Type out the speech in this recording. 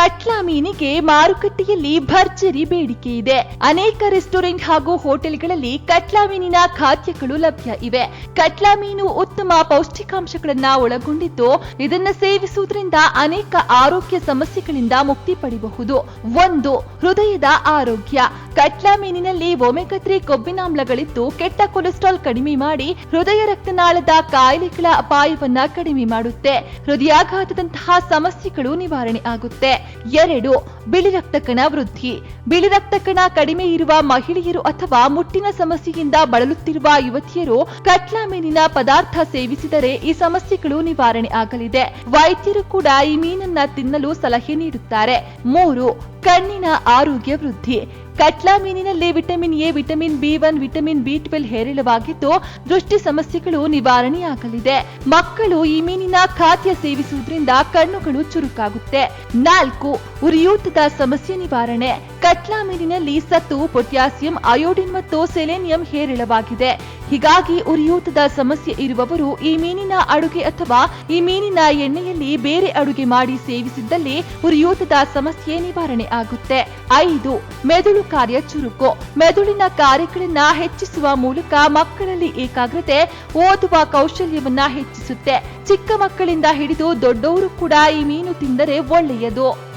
ಕಟ್ಲಾ ಮೀನಿಗೆ ಮಾರುಕಟ್ಟೆಯಲ್ಲಿ ಭರ್ಜರಿ ಬೇಡಿಕೆ ಇದೆ. ಅನೇಕ ರೆಸ್ಟೋರೆಂಟ್ ಹಾಗೂ ಹೋಟೆಲ್ಗಳಲ್ಲಿ ಕಟ್ಲಾ ಮೀನಿನ ಖಾದ್ಯಗಳು ಲಭ್ಯ ಇವೆ. ಕಟ್ಲಾ ಮೀನು ಉತ್ತಮ ಪೌಷ್ಟಿಕಾಂಶಗಳನ್ನ ಒಳಗೊಂಡಿದ್ದು, ಇದನ್ನ ಸೇವಿಸುವುದರಿಂದ ಅನೇಕ ಆರೋಗ್ಯ ಸಮಸ್ಯೆಗಳಿಂದ ಮುಕ್ತಿ ಪಡೆಯಬಹುದು ಒಂದು, ಹೃದಯದ ಆರೋಗ್ಯ. ಕಟ್ಲಾ ಮೀನಿನಲ್ಲಿ ಒಮೆಗತ್ರಿ ತ್ರೀ ಕೊಬ್ಬಿನಾಮ್ಲಗಳಿದ್ದು ಕೆಟ್ಟ ಕೊಲೆಸ್ಟ್ರಾಲ್ ಕಡಿಮೆ ಮಾಡಿ ಹೃದಯ ರಕ್ತನಾಳದ ಕಾಯಿಲೆಗಳ ಅಪಾಯವನ್ನ ಕಡಿಮೆ ಮಾಡುತ್ತೆ. ಹೃದಯಾಘಾತದಂತಹ ಸಮಸ್ಯೆಗಳು ನಿವಾರಣೆ ಆಗುತ್ತೆ. ಎರಡು, ಬಿಳಿ ರಕ್ತ ಕಣ ವೃದ್ಧಿ. ಬಿಳಿ ರಕ್ತ ಕಣ ಕಡಿಮೆ ಇರುವ ಮಹಿಳೆಯರು ಅಥವಾ ಮುಟ್ಟಿನ ಸಮಸ್ಯೆಯಿಂದ ಬಳಲುತ್ತಿರುವ ಯುವತಿಯರು ಕಟ್ಲಾ ಮೀನಿನ ಪದಾರ್ಥ ಸೇವಿಸಿದರೆ ಈ ಸಮಸ್ಯೆಗಳು ನಿವಾರಣೆ ಆಗಲಿದೆ. ವೈದ್ಯರು ಕೂಡ ಈ ಮೀನನ್ನ ತಿನ್ನಲು ಸಲಹೆ ನೀಡುತ್ತಾರೆ. ಮೂರು, ಕಣ್ಣಿನ ಆರೋಗ್ಯ ವೃದ್ಧಿ. Catla ಮೀನಿನಲ್ಲಿ vitamin A, vitamin B one, vitamin B twelve ಹೇರಳವಾಗಿದ್ದು ದೃಷ್ಟಿ ಸಮಸ್ಯೆಗಳು ನಿವಾರಣೆಯಾಗಲಿದೆ. ಮಕ್ಕಳು ಈ ಮೀನಿನ ಖಾದ್ಯ ಸೇವಿಸುವುದರಿಂದ ಕಣ್ಣುಗಳು ಚುರುಕಾಗುತ್ತೆ. ನಾಲ್ಕು, ಉರಿಯೂತದ ಸಮಸ್ಯೆ ನಿವಾರಣೆ. ಕಟ್ಲಾ ಮೀನಿನಲ್ಲಿ ಸತ್ತು, ಪೊಟ್ಯಾಸಿಯಂ, ಅಯೋಡಿನ್ ಮತ್ತು ಸೆಲೆನಿಯಂ ಹೇರಳವಾಗಿದೆ. ಹೀಗಾಗಿ ಉರಿಯೂತದ ಸಮಸ್ಯೆ ಇರುವವರು ಈ ಮೀನಿನ ಅಡುಗೆ ಅಥವಾ ಈ ಮೀನಿನ ಎಣ್ಣೆಯಲ್ಲಿ ಬೇರೆ ಅಡುಗೆ ಮಾಡಿ ಸೇವಿಸಿದ್ದಲ್ಲಿ ಉರಿಯೂತದ ಸಮಸ್ಯೆ ನಿವಾರಣೆ ಆಗುತ್ತೆ. ಐದು, ಮೆದುಳು ಕಾರ್ಯ ಚುರುಕು. ಮೆದುಳಿನ ಕಾರ್ಯಗಳನ್ನ ಹೆಚ್ಚಿಸುವ ಮೂಲಕ ಮಕ್ಕಳಲ್ಲಿ ಏಕಾಗ್ರತೆ, ಓದುವ ಕೌಶಲ್ಯವನ್ನ ಹೆಚ್ಚಿಸುತ್ತೆ. ಚಿಕ್ಕ ಮಕ್ಕಳಿಂದ ಹಿಡಿದು ದೊಡ್ಡವರು ಕೂಡ ಈ ಮೀನು ತಿಂದರೆ ಒಳ್ಳೆಯದು.